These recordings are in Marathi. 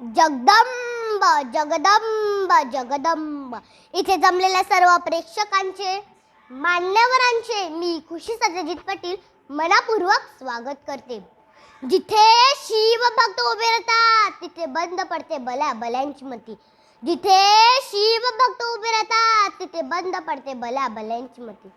जगदंब जगदंब जगदंब. इथे जमलेल्या सर्व प्रेक्षकांचे मान्यवरांचे मी खुशी सत्यजित पाटील मनापूर्वक स्वागत करते. जिथे शिव भक्त उभे राहतात तिथे बंद पडते बल्या बल्यांची मती. जिथे शिव भक्त उभे राहतात तिथे बंद पडते बल्या बल्यांची मती.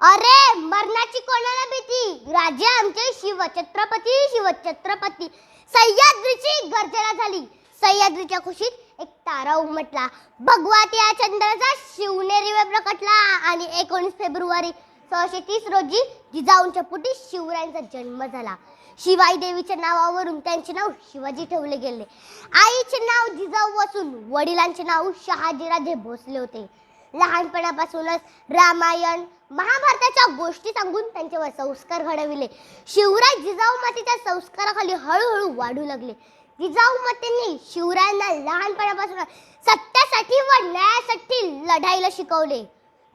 अरे मरणाची कोणाला भीती? राजे आमचे शिव छत्रपती सह्याद्रीची गर्जना झाली. सह्याद्रीच्या खुशीत एक तारा उमटला. भगवात या चंद्राचा शिवनेरीवर प्रकटला आणि एकोणीस फेब्रुवारी सोळाशे तीस रोजी जिजाऊंच्या पोटी शिवरायांचा जन्म झाला. शिवाई देवीच्या नावावरून त्यांचे नाव शिवाजी ठेवले गेले. आईचे नाव जिजाऊ असून वडिलांचे नाव शहाजीराजे भोसले होते. लहानपणापासूनच रामायण महाभारताच्या गोष्टी सांगून त्यांच्यावर संस्कार घडविले. शिवराय जिजाऊ मातेच्या संस्काराखाली हळूहळू वाढू लागले. जिजाऊ मातेंनी शिवरायांना लहानपणापासून सत्यासाठी व न्यायासाठी लढाईला शिकवले.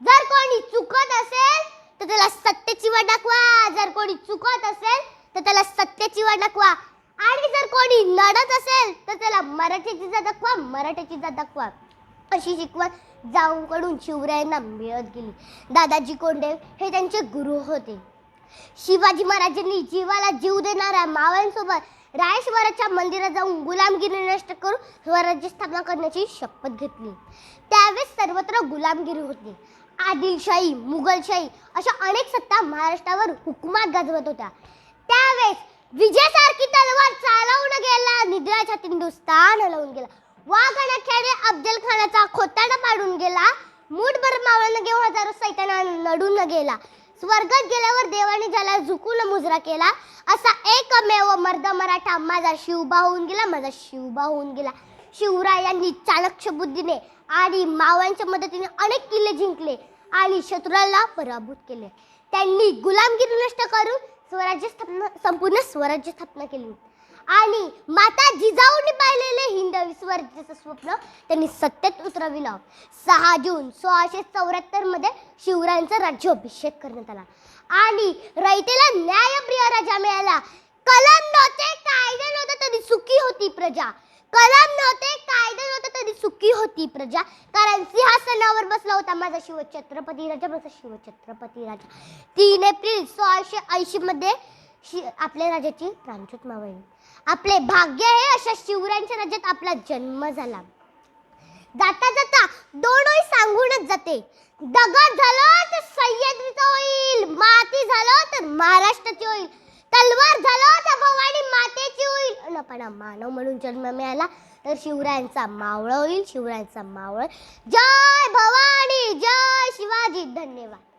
जर कोणी चुकत असेल तर त्याला सत्तेची वाट दाखवा. जर कोणी चुकत असेल तर त्याला सत्तेची वाट दाखवा. आणि जर कोणी लढत असेल तर त्याला मराठीची जात दाखवा मराठीची जात दाखवा. अशी शिकवण जाऊकडून शिवरायांना मिळत गेली. दादाजी कोंडेव हे त्यांचे गुरु होते. शिवाजी महाराजांनी जीवाला जीव देणाऱ्या मावळ्यांसोबत रायश्वराच्या मंदिरात जाऊन गुलामगिरी नष्ट करून स्वराज्य स्थापना करण्याची शपथ घेतली. त्यावेळेस सर्वत्र गुलामगिरी होती. आदिलशाही मुघलशाही अशा अनेक सत्ता महाराष्ट्रावर हुकुमात गाजवत होत्या. त्यावेळेस विजयासारखी तलवार चालवून गेला निद्राच्या हिंदुस्थान हलवून गेला. खानाचा खोताडा पाडून गेला. मूठभर मावळांना घेऊन हजारो सैताना नडून गेला. स्वर्गात गेल्यावर देवाने ज्याला झुकून मुजरा केला असा एकमेव मर्द मराठा माझा शिवबा होऊन गेला माझा शिवबा होऊन गेला. शिवरायांनी चाणक्ष बुद्धीने आणि मावळ्यांच्या मदतीने अनेक किल्ले जिंकले आणि शत्रूला पराभूत केले. त्यांनी गुलामगिरी नष्ट करून स्वराज्य स्थापना संपूर्ण स्वराज्य स्थापना केली. आणि माता जिजाऊंनी पाहिलेले हिंदवी स्वराज्याचं स्वप्न त्यांनी सत्तेत उतरविलं. सहा जून सोळाशे चौऱ्याहत्तरमध्ये शिवरायांचा राज्याभिषेक करण्यात आला. आणि रयतेला न्यायप्रिय राजा मिळाला. कलम नव्हते कायदे नव्हते तरी सुखी होती प्रजा. कलम नव्हते कायदे नव्हते तरी सुखी होती प्रजा. कारण सिंहासनावर बसला होता माझा शिव छत्रपती राजा माझा शिव छत्रपती राजा. तीन एप्रिल सोळाशे ऐंशी मध्ये शि आपल्या राजाची प्राणज्योत मावळली. आपले भाग्य आहे अशा शिवरायांच्या राज्यात आपला जन्म झाला. जाता जाता दोन ओळी सांगूनच जाते. दगड झालं तर सह्याद्रीचं होईल माती झालं तर महाराष्ट्राची होईल तलवार झालं तर भवानी मातेची होईल. पण मानव म्हणून जन्म मिळाला तर शिवरायांचा मावळ होईल शिवरायांचा मावळ. जय भवानी जय शिवाजी. धन्यवाद.